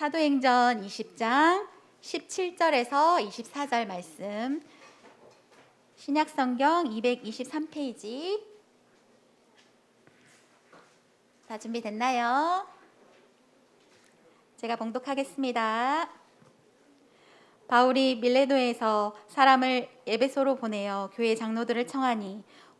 사도행전 20장 17절에서 24절 말씀. 신약성경 223페이지. 다 준비됐나요? 제가 봉독하겠습니다. 바울이 밀레도에서 사람을 에베소로 보내어 교회 장로들을 청하니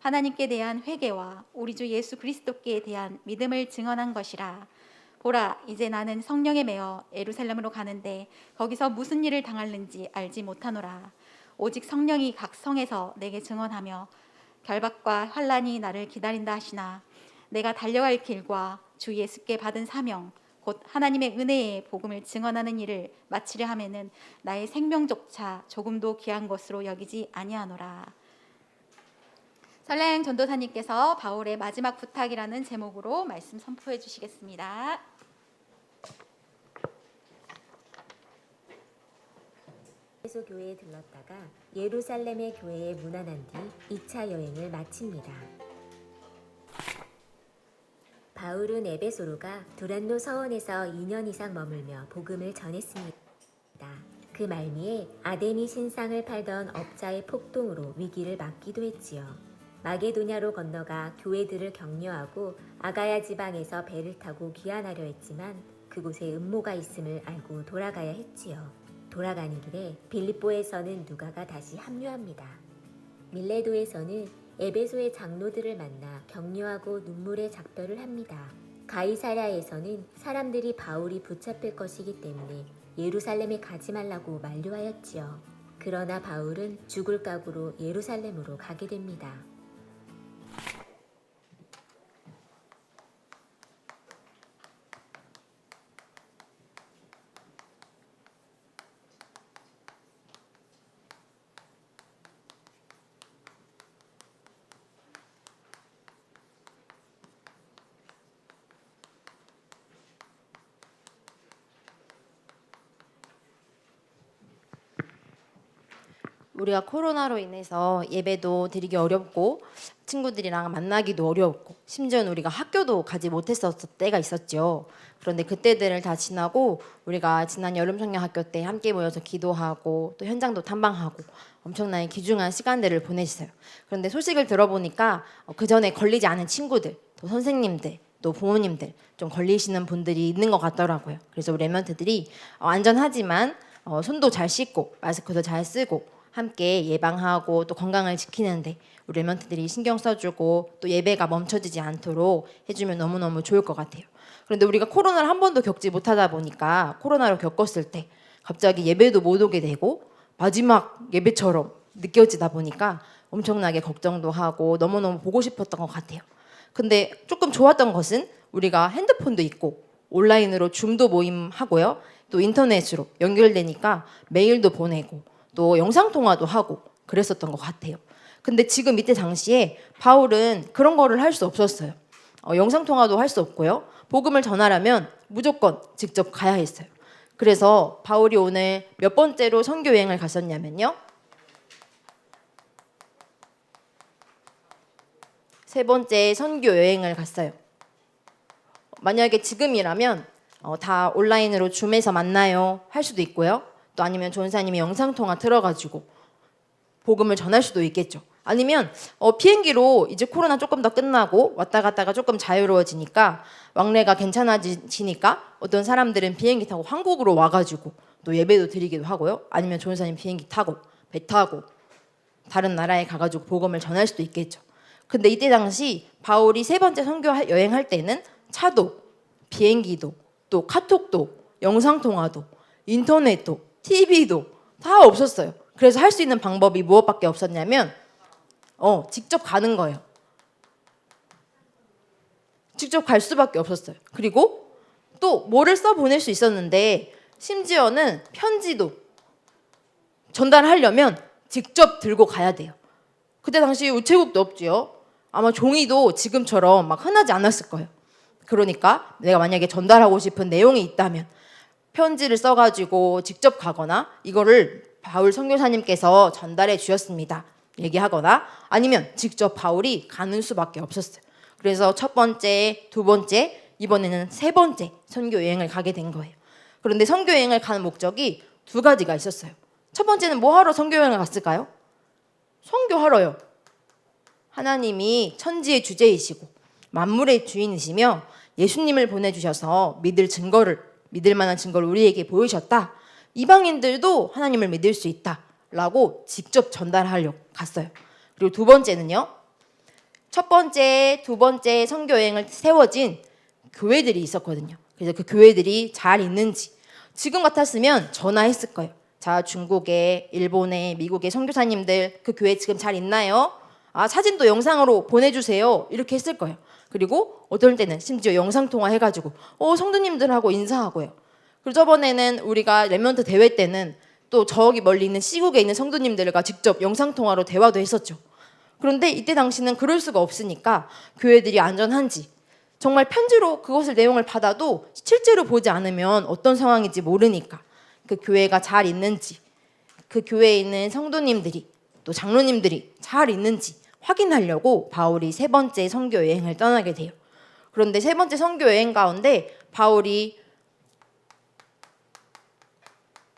하나님께 대한 회개와 우리 주 예수 그리스도께 대한 믿음을 증언한 것이라. 보라, 이제 나는 성령에 매어 예루살렘으로 가는데 거기서 무슨 일을 당할는지 알지 못하노라. 오직 성령이 각 성에서 내게 증언하며 결박과 환란이 나를 기다린다 하시나 내가 달려갈 길과 주 예수께 받은 사명 곧 하나님의 은혜의 복음을 증언하는 일을 마치려 하면은 나의 생명조차 조금도 귀한 것으로 여기지 아니하노라. 설레행 전도사님께서 바울의 마지막 부탁이라는 제목으로 말씀 선포해 주시겠습니다. 에베소 교회에 들렀다가 예루살렘의 교회에 문안한 뒤 2차 여행을 마칩니다. 바울은 에베소로가 두란노 서원에서 2년 이상 머물며 복음을 전했습니다. 그 말미에 아데미 신상을 팔던 업자의 폭동으로 위기를 맞기도 했지요. 마게도냐로 건너가 교회들을 격려하고 아가야 지방에서 배를 타고 귀환하려 했지만 그곳에 음모가 있음을 알고 돌아가야 했지요. 돌아가는 길에 빌립보에서는 누가가 다시 합류합니다. 밀레도에서는 에베소의 장로들을 만나 격려하고 눈물의 작별을 합니다. 가이사랴에서는 사람들이 바울이 붙잡힐 것이기 때문에 예루살렘에 가지 말라고 만류하였지요. 그러나 바울은 죽을 각오로 예루살렘으로 가게 됩니다. 우리가 코로나로 인해서 예배도 드리기 어렵고 친구들이랑 만나기도 어려웠고 심지어는 우리가 학교도 가지 못했었을 때가 있었죠. 그런데 그때들을 다 지나고 우리가 지난 여름 성경 학교 때 함께 모여서 기도하고 또 현장도 탐방하고 엄청나게 귀중한 시간들을 보냈어요. 그런데 소식을 들어보니까 그 전에 걸리지 않은 친구들, 또 선생님들, 또 부모님들 좀 걸리시는 분들이 있는 것 같더라고요. 그래서 우리 랩런트들이 어, 안전하지만 어, 손도 잘 씻고 마스크도 잘 쓰고 함께 예방하고 또 건강을 지키는데 우리 랩런트들이 신경 써주고 또 예배가 멈춰지지 않도록 해주면 너무너무 좋을 것 같아요. 그런데 우리가 코로나를 한 번도 겪지 못하다 보니까 코로나로 겪었을 때 갑자기 예배도 못 오게 되고 마지막 예배처럼 느껴지다 보니까 엄청나게 걱정도 하고 너무너무 보고 싶었던 것 같아요. 근데 조금 좋았던 것은 우리가 핸드폰도 있고 온라인으로 줌도 모임하고요. 또 인터넷으로 연결되니까 메일도 보내고 또 영상 통화도 하고 그랬었던 것 같아요. 근데 지금 이때 당시에 바울은 그런 거를 할 수 없었어요. 어, 영상 통화도 할 수 없고요. 복음을 전하려면 무조건 직접 가야 했어요. 그래서 바울이 오늘 몇 번째로 선교 여행을 갔었냐면요. 세 번째 선교 여행을 갔어요. 만약에 지금이라면 어, 다 온라인으로 줌에서 만나요 할 수도 있고요. 또 아니면 조은사님이 영상 통화 들어가지고 복음을 전할 수도 있겠죠. 아니면 어, 비행기로 이제 코로나 조금 더 끝나고 왔다 갔다가 조금 자유로워지니까 왕래가 괜찮아지니까 어떤 사람들은 비행기 타고 한국으로 와가지고 또 예배도 드리기도 하고요. 아니면 조은사님 비행기 타고 배 타고 다른 나라에 가가지고 복음을 전할 수도 있겠죠. 근데 이때 당시 바울이 세 번째 선교 하- 여행할 때는 차도 비행기도 또 카톡도 영상 통화도 인터넷도 TV도 다 없었어요. 그래서 할 수 있는 방법이 무엇밖에 없었냐면 어 직접 가는 거예요. 직접 갈 수밖에 없었어요. 그리고 또 뭐를 써 보낼 수 있었는데 심지어는 편지도 전달하려면 직접 들고 가야 돼요. 그때 당시 우체국도 없지요. 아마 종이도 지금처럼 막 흔하지 않았을 거예요. 그러니까 내가 만약에 전달하고 싶은 내용이 있다면 편지를 써가지고 직접 가거나 이거를 바울 선교사님께서 전달해 주셨습니다. 얘기하거나 아니면 직접 바울이 가는 수밖에 없었어요. 그래서 첫 번째, 두 번째, 이번에는 세 번째 선교 여행을 가게 된 거예요. 그런데 선교 여행을 가는 목적이 두 가지가 있었어요. 첫 번째는 뭐 하러 선교 여행을 갔을까요? 선교하러요. 하나님이 천지의 주제이시고 만물의 주인이시며 예수님을 보내주셔서 믿을 증거를 믿을 만한 증거를 우리에게 보이셨다. 이방인들도 하나님을 믿을 수 있다 라고 직접 전달하려고 갔어요. 그리고 두 번째는요. 첫 번째, 두 번째 선교 여행을 세워진 교회들이 있었거든요. 그래서 그 교회들이 잘 있는지 지금 같았으면 전화했을 거예요. 자, 중국에, 일본에, 미국의 선교사님들 그 교회 지금 잘 있나요? 아, 사진도 영상으로 보내주세요. 이렇게 했을 거예요. 그리고 어떨 때는 심지어 영상 통화 해가지고 어 성도님들하고 인사하고 요. 그리고 저번에는 우리가 레몬트 대회 때는 또 저기 멀리 있는 시국에 있는 성도님들과 직접 영상 통화로 대화도 했었죠. 그런데 이때 당시는 그럴 수가 없으니까 교회들이 안전한지 정말 편지로 그것을 내용을 받아도 실제로 보지 않으면 어떤 상황인지 모르니까 그 교회가 잘 있는지 그 교회에 있는 성도님들이 또 장로님들이 잘 있는지 확인하려고 바울이 세 번째 선교 여행을 떠나게 돼요. 그런데 세 번째 선교 여행 가운데 바울이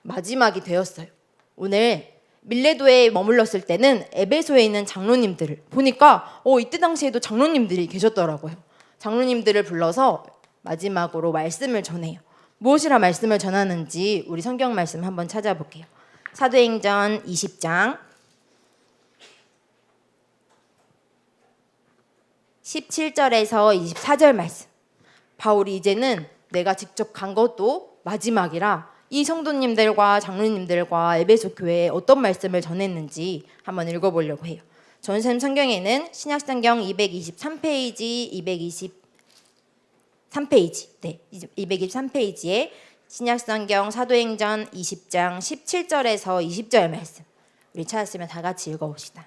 마지막이 되었어요. 오늘 밀레도에 머물렀을 때는 에베소에 있는 장로님들을 보니까 어 이때 당시에도 장로님들이 계셨더라고요. 장로님들을 불러서 마지막으로 말씀을 전해요. 무엇이라 말씀을 전하는지 우리 성경 말씀 한번 찾아볼게요. 사도행전 20장 17절에서 24절 말씀. 바울이 이제는 내가 직접 간 것도 마지막이라 이 성도님들과 장로님들과 에베소 교회에 어떤 말씀을 전했는지 한번 읽어보려고 해요. 전샘 성경에는 신약성경 223페이지, 223페이지, 네, 223페이지에 신약성경 사도행전 20장 17절에서 20절 말씀. 우리 찾았으면 다 같이 읽어봅시다.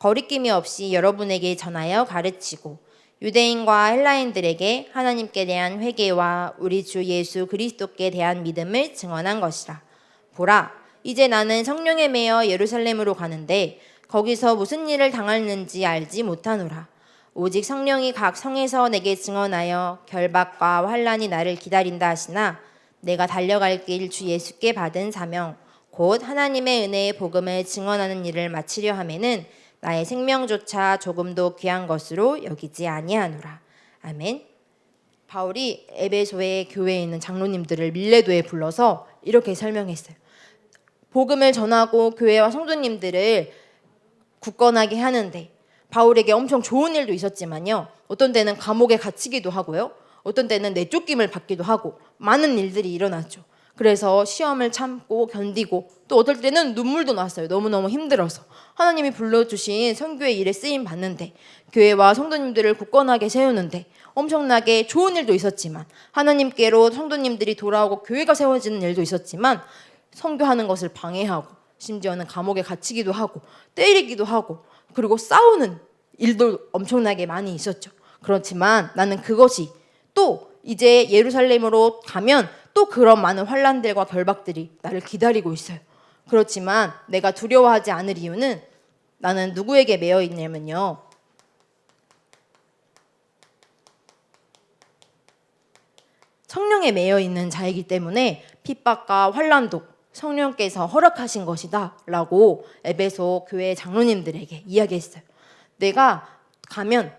거리낌이 없이 여러분에게 전하여 가르치고 유대인과 헬라인들에게 하나님께 대한 회개와 우리 주 예수 그리스도께 대한 믿음을 증언한 것이라. 보라, 이제 나는 성령에 매여 예루살렘으로 가는데 거기서 무슨 일을 당할는지 알지 못하노라. 오직 성령이 각 성에서 내게 증언하여 결박과 환란이 나를 기다린다 하시나 내가 달려갈 길 주 예수께 받은 사명 곧 하나님의 은혜의 복음을 증언하는 일을 마치려 하면은 나의 생명조차 조금도 귀한 것으로 여기지 아니하노라. 아멘. 바울이 에베소의 교회에 있는 장로님들을 밀레도에 불러서 이렇게 설명했어요. 복음을 전하고 교회와 성도님들을 굳건하게 하는데 바울에게 엄청 좋은 일도 있었지만요. 어떤 때는 감옥에 갇히기도 하고요. 어떤 때는 내쫓김을 받기도 하고 많은 일들이 일어났죠. 그래서 시험을 참고 견디고 또 어떨 때는 눈물도 났어요. 너무너무 힘들어서. 하나님이 불러주신 선교의 일에 쓰임 받는데 교회와 성도님들을 굳건하게 세우는데 엄청나게 좋은 일도 있었지만 하나님께로 성도님들이 돌아오고 교회가 세워지는 일도 있었지만 선교하는 것을 방해하고 심지어는 감옥에 갇히기도 하고 때리기도 하고 그리고 싸우는 일도 엄청나게 많이 있었죠. 그렇지만 나는 그것이 또 이제 예루살렘으로 가면 또 그런 많은 환란들과 결박들이 나를 기다리고 있어요. 그렇지만 내가 두려워하지 않을 이유는 나는 누구에게 매여 있냐면요. 성령에 매여 있는 자이기 때문에 핍박과 환란도 성령께서 허락하신 것이다라고 에베소 교회 장로님들에게 이야기했어요. 내가 가면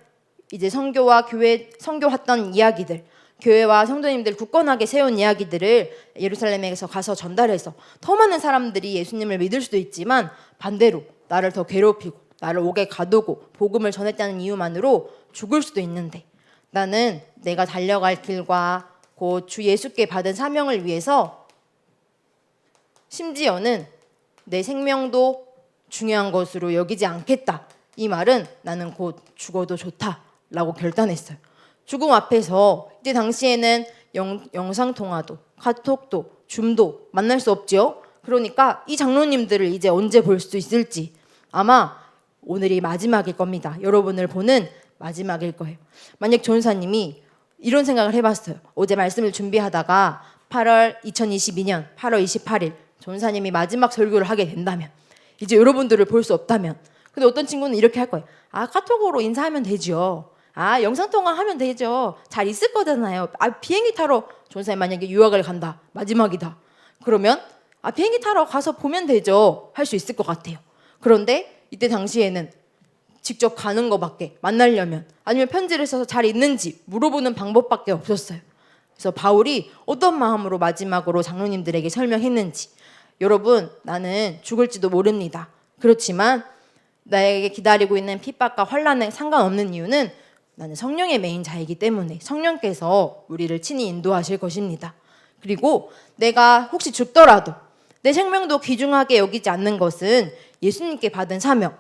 이제 성교와 교회 성교했던 이야기들, 교회와 성도님들 굳건하게 세운 이야기들을 예루살렘에서 가서 전달해서 더 많은 사람들이 예수님을 믿을 수도 있지만 반대로 나를 더 괴롭히고 나를 옥에 가두고 복음을 전했다는 이유만으로 죽을 수도 있는데 나는 내가 달려갈 길과 곧 주 예수께 받은 사명을 위해서 심지어는 내 생명도 중요한 것으로 여기지 않겠다. 이 말은 나는 곧 죽어도 좋다라고 결단했어요. 죽음 앞에서 이때 당시에는 영, 영상 통화도 카톡도 줌도 만날 수 없죠. 그러니까 이 장로님들을 이제 언제 볼 수 있을지 아마 오늘이 마지막일 겁니다. 여러분을 보는 마지막일 거예요. 만약 전사님이 이런 생각을 해봤어요. 어제 말씀을 준비하다가 8월 2022년 8월 28일 전사님이 마지막 설교를 하게 된다면 이제 여러분들을 볼 수 없다면 근데 어떤 친구는 이렇게 할 거예요. 아 카톡으로 인사하면 되죠. 아 영상 통화 하면 되죠. 잘 있을 거잖아요. 아 비행기 타러 전사님 만약에 유학을 간다 마지막이다. 그러면 아 비행기 타러 가서 보면 되죠. 할 수 있을 것 같아요. 그런데 이때 당시에는 직접 가는 거밖에 만나려면 아니면 편지를 써서 잘 있는지 물어보는 방법밖에 없었어요. 그래서 바울이 어떤 마음으로 마지막으로 장로님들에게 설명했는지 여러분 나는 죽을지도 모릅니다. 그렇지만 나에게 기다리고 있는 핍박과 환란에 상관없는 이유는 나는 성령의 메인 자이기 때문에 성령께서 우리를 친히 인도하실 것입니다. 그리고 내가 혹시 죽더라도 내 생명도 귀중하게 여기지 않는 것은 예수님께 받은 사명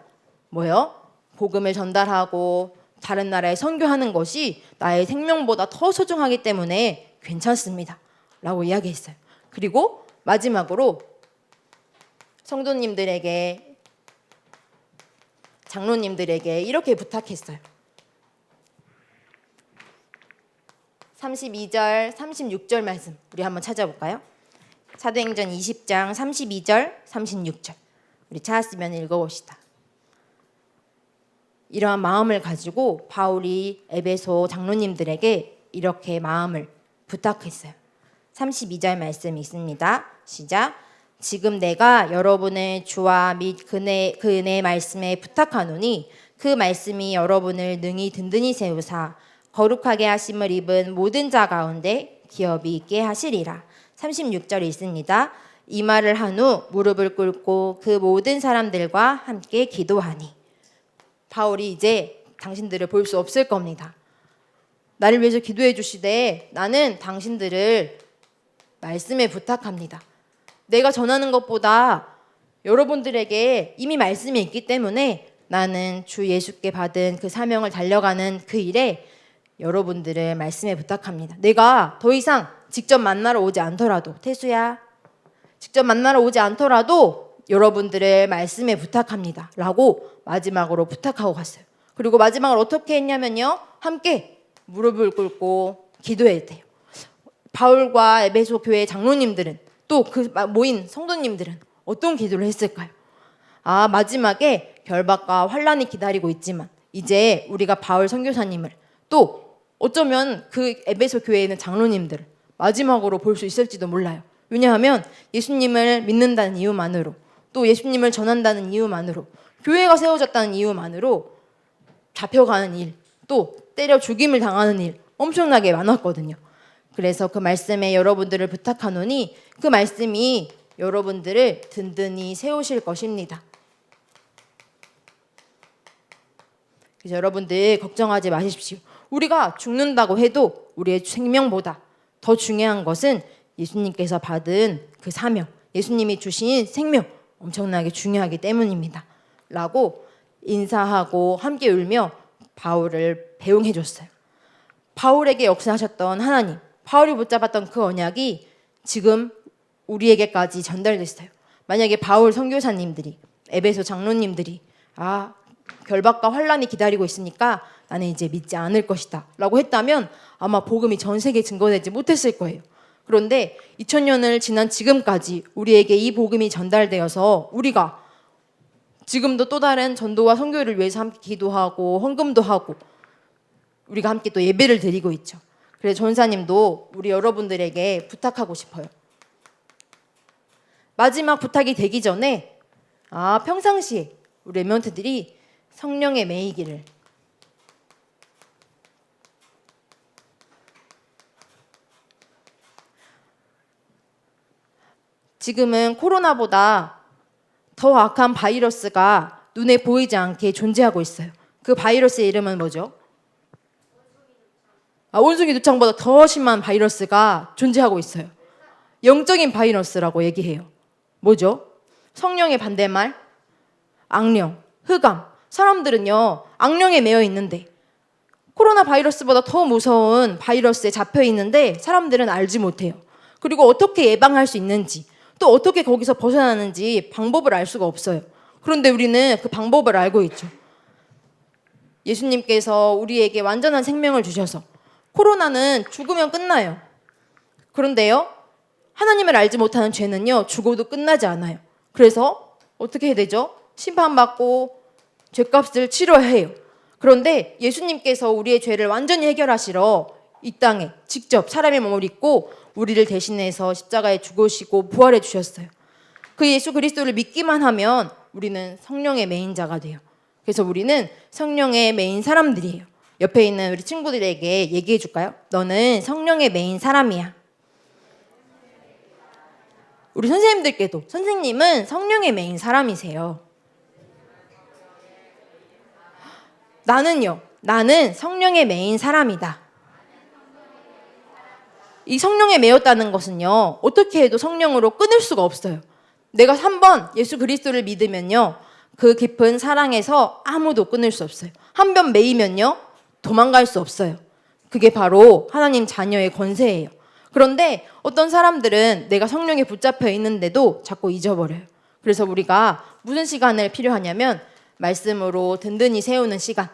뭐요? 복음을 전달하고 다른 나라에 선교하는 것이 나의 생명보다 더 소중하기 때문에 괜찮습니다. 라고 이야기했어요. 그리고 마지막으로 성도님들에게 장로님들에게 이렇게 부탁했어요. 32절, 36절 말씀 우리 한번 찾아볼까요? 사도행전 20장 32절, 36절 우리 찾았으면 읽어봅시다. 이러한 마음을 가지고 바울이 에베소 장로님들에게 이렇게 마음을 부탁했어요. 32절 말씀 있습니다. 시작. 지금 내가 여러분의 주와 및 그네 그네 말씀에 부탁하노니 그 말씀이 여러분을 능히 든든히 세우사 거룩하게 하심을 입은 모든 자 가운데 기업이 있게 하시리라. 36절 있습니다. 이 말을 한 후 무릎을 꿇고 그 모든 사람들과 함께 기도하니 바울이 이제 당신들을 볼 수 없을 겁니다. 나를 위해서 기도해 주시되 나는 당신들을 말씀에 부탁합니다. 내가 전하는 것보다 여러분들에게 이미 말씀이 있기 때문에 나는 주 예수께 받은 그 사명을 달려가는 그 일에 여러분들을 말씀에 부탁합니다. 내가 더 이상 직접 만나러 오지 않더라도 태수야 직접 만나러 오지 않더라도 여러분들의 말씀에 부탁합니다. 라고 마지막으로 부탁하고 갔어요. 그리고 마지막으로 어떻게 했냐면요. 함께 무릎을 꿇고 기도해야 돼요. 바울과 에베소 교회 장로님들은 또 그 모인 성도님들은 어떤 기도를 했을까요? 아, 마지막에 결박과 환란이 기다리고 있지만 이제 우리가 바울 선교사님을 또 어쩌면 그 에베소 교회에 있는 장로님들을 마지막으로 볼 수 있을지도 몰라요. 왜냐하면 예수님을 믿는다는 이유만으로 또 예수님을 전한다는 이유만으로 교회가 세워졌다는 이유만으로 잡혀가는 일, 또 때려 죽임을 당하는 일 엄청나게 많았거든요. 그래서 그 말씀에 여러분들을 부탁하노니 그 말씀이 여러분들을 든든히 세우실 것입니다. 그래서 여러분들 걱정하지 마십시오. 우리가 죽는다고 해도 우리의 생명보다 더 중요한 것은 예수님께서 받은 그 사명, 예수님이 주신 생명 엄청나게 중요하기 때문입니다. 라고 인사하고 함께 울며 바울을 배웅해 줬어요. 바울에게 역사하셨던 하나님, 바울이 붙잡았던 그 언약이 지금 우리에게까지 전달됐어요. 만약에 바울 선교사님들이 에베소 장로님들이 아 결박과 환란이 기다리고 있으니까 나는 이제 믿지 않을 것이다 라고 했다면 아마 복음이 전 세계에 증거되지 못했을 거예요. 그런데 2000년을 지난 지금까지 우리에게 이 복음이 전달되어서 우리가 지금도 또 다른 전도와 선교를 위해서 함께 기도하고 헌금도 하고 우리가 함께 또 예배를 드리고 있죠. 그래서 전사님도 우리 여러분들에게 부탁하고 싶어요. 마지막 부탁이 되기 전에 아 평상시에 우리 레몬트들이 성령의 매이기를 지금은 코로나보다 더 악한 바이러스가 눈에 보이지 않게 존재하고 있어요. 그 바이러스의 이름은 뭐죠? 아, 원숭이 두창보다 더 심한 바이러스가 존재하고 있어요. 영적인 바이러스라고 얘기해요. 뭐죠? 성령의 반대말? 악령, 흑암. 사람들은요, 악령에 매여 있는데, 코로나 바이러스보다 더 무서운 바이러스에 잡혀 있는데, 사람들은 알지 못해요. 그리고 어떻게 예방할 수 있는지, 또 어떻게 거기서 벗어나는지 방법을 알 수가 없어요. 그런데 우리는 그 방법을 알고 있죠. 예수님께서 우리에게 완전한 생명을 주셔서 코로나는 죽으면 끝나요. 그런데요, 하나님을 알지 못하는 죄는요, 죽어도 끝나지 않아요. 그래서 어떻게 해야 되죠? 심판받고 죄값을 치러야 해요. 그런데 예수님께서 우리의 죄를 완전히 해결하시러 이 땅에 직접 사람의 몸을 입고 우리를 대신해서 십자가에 죽으시고 부활해 주셨어요. 그 예수 그리스도를 믿기만 하면 우리는 성령의 메인자가 돼요. 그래서 우리는 성령의 메인 사람들이에요. 옆에 있는 우리 친구들에게 얘기해 줄까요? 너는 성령의 메인 사람이야. 우리 선생님들께도 선생님은 성령의 메인 사람이세요. 나는요. 나는 성령의 메인 사람이다. 이 성령에 매였다는 것은요. 어떻게 해도 성령으로 끊을 수가 없어요. 내가 한 번 예수 그리스도를 믿으면요. 그 깊은 사랑에서 아무도 끊을 수 없어요. 한 번 매이면요. 도망갈 수 없어요. 그게 바로 하나님 자녀의 권세예요. 그런데 어떤 사람들은 내가 성령에 붙잡혀 있는데도 자꾸 잊어버려요. 그래서 우리가 무슨 시간을 필요하냐면 말씀으로 든든히 세우는 시간.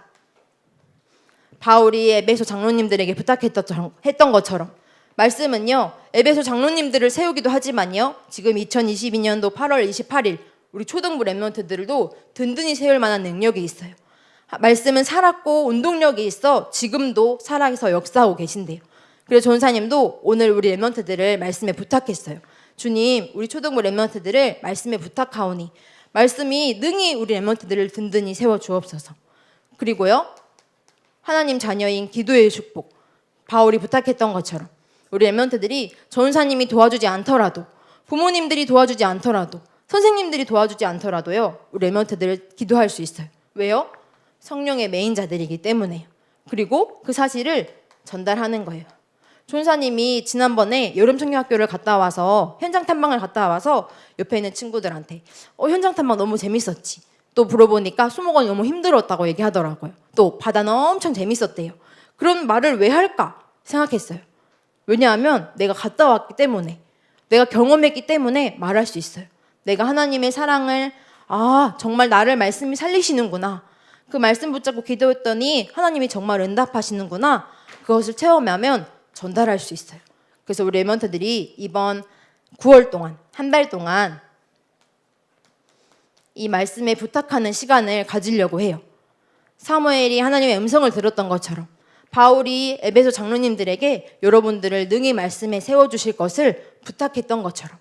바울이 에베소 장로님들에게 부탁했던 했던 것처럼 말씀은요 에베소 장로님들을 세우기도 하지만요 지금 2022년도 8월 28일 우리 초등부 랩런트들도 든든히 세울 만한 능력이 있어요. 하- 말씀은 살았고 운동력이 있어 지금도 살아서 역사하고 계신대요. 그래서 전사님도 오늘 우리 랩런트들을 말씀에 부탁했어요. 주님, 우리 초등부 랩런트들을 말씀에 부탁하오니 말씀이 능히 우리 랩런트들을 든든히 세워 주옵소서. 그리고요. 하나님 자녀인 기도의 축복. 바울이 부탁했던 것처럼 우리 랩런트들이 전사님이 도와주지 않더라도 부모님들이 도와주지 않더라도 선생님들이 도와주지 않더라도요. 우리 랩런트들을 기도할 수 있어요. 왜요? 성령의 메인자들이기 때문에요. 그리고 그 사실을 전달하는 거예요. 존사님이 지난번에 여름 청년학교를 갔다 와서 현장 탐방을 갔다 와서 옆에 있는 친구들한테 어 현장 탐방 너무 재밌었지. 또 물어보니까 수목원이 너무 힘들었다고 얘기하더라고요. 또 바다는 엄청 재밌었대요. 그런 말을 왜 할까 생각했어요. 왜냐하면 내가 갔다 왔기 때문에 내가 경험했기 때문에 말할 수 있어요. 내가 하나님의 사랑을 아 정말 나를 말씀이 살리시는구나. 그 말씀 붙잡고 기도했더니 하나님이 정말 응답하시는구나. 그것을 체험하면 전달할 수 있어요. 그래서 우리 레먼트들이 이번 9월 동안 한 달 동안 이 말씀에 부탁하는 시간을 가지려고 해요. 사무엘이 하나님의 음성을 들었던 것처럼 바울이 에베소 장로님들에게 여러분들을 능히 말씀에 세워 주실 것을 부탁했던 것처럼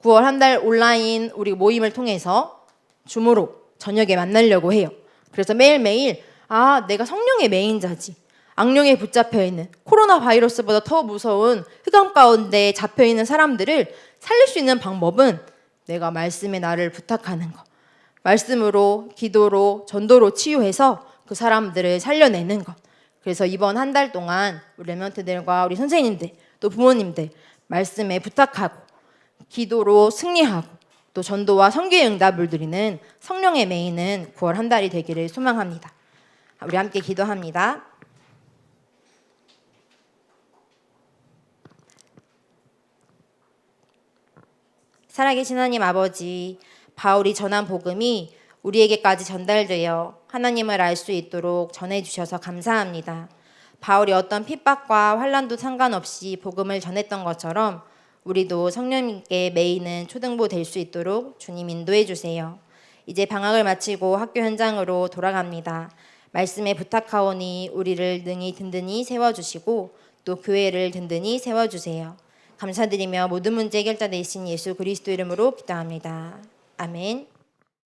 9월 한 달 온라인 우리 모임을 통해서 줌으로 저녁에 만나려고 해요. 그래서 매일매일 아, 내가 성령의 메인자지. 악령에 붙잡혀 있는 코로나 바이러스보다 더 무서운 흑암 가운데 잡혀 있는 사람들을 살릴 수 있는 방법은 내가 말씀에 나를 부탁하는 것. 말씀으로 기도로 전도로 치유해서 그 사람들을 살려내는 것. 그래서 이번 한 달 동안 우리 레멘트들과 우리 선생님들 또 부모님들 말씀에 부탁하고 기도로 승리하고 또 전도와 성교의 응답을 드리는 성령의 메인은 9월 한 달이 되기를 소망합니다. 우리 함께 기도합니다. 살아계신 하나님 아버지, 바울이 전한 복음이 우리에게까지 전달되어 하나님을 알 수 있도록 전해 주셔서 감사합니다. 바울이 어떤 핍박과 환란도 상관없이 복음을 전했던 것처럼 우리도 성령님께 매이는 초등부 될 수 있도록 주님 인도해 주세요. 이제 방학을 마치고 학교 현장으로 돌아갑니다. 말씀에 부탁하오니 우리를 능히 든든히 세워주시고 또 교회를 든든히 세워주세요. 감사드리며 모든 문제 해결자 되신 예수 그리스도 이름으로 기도합니다. 아멘.